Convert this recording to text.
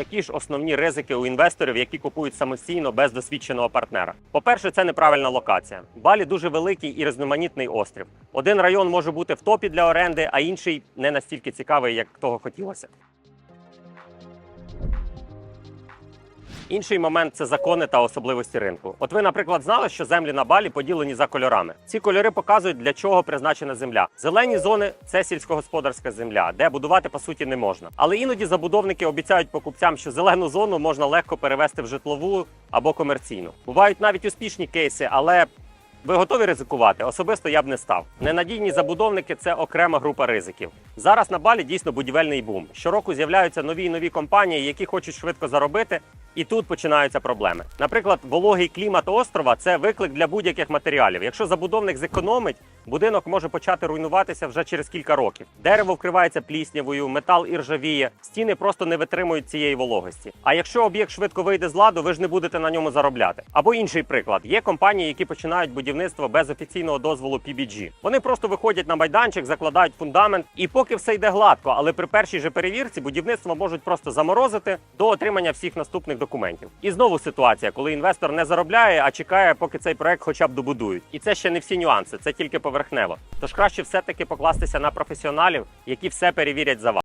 Які ж основні ризики у інвесторів, які купують самостійно без досвідченого партнера? По-перше, це неправильна локація. Балі дуже великий і різноманітний острів. Один район може бути в топі для оренди, а інший не настільки цікавий, як того хотілося. Інший момент це закони та особливості ринку. От ви, наприклад, знали, що землі на балі поділені за кольорами. Ці кольори показують, для чого призначена земля. Зелені зони це сільськогосподарська земля, де будувати по суті не можна. Але іноді забудовники обіцяють покупцям, що зелену зону можна легко перевести в житлову або комерційну. Бувають навіть успішні кейси, але ви готові ризикувати? Особисто я б не став. Ненадійні забудовники це окрема група ризиків. Зараз на балі дійсно будівельний бум. Щороку з'являються нові і нові компанії, які хочуть швидко заробити. І тут починаються проблеми. Наприклад, вологий клімат острова це виклик для будь-яких матеріалів. Якщо забудовник зекономить, будинок може почати руйнуватися вже через кілька років. Дерево вкривається пліснявою, метал іржавіє, стіни просто не витримують цієї вологості. А якщо об'єкт швидко вийде з ладу, ви ж не будете на ньому заробляти. Або інший приклад: є компанії, які починають будівництво без офіційного дозволу PBG. Вони просто виходять на майданчик, закладають фундамент, і поки все йде гладко, але при першій же перевірці будівництво можуть просто заморозити до отримання всіх наступних документів. І знову ситуація, коли інвестор не заробляє, а чекає, поки цей проект хоча б добудують. І це ще не всі нюанси, це тільки поверхнево. Тож краще все-таки покластися на професіоналів, які все перевірять за вас.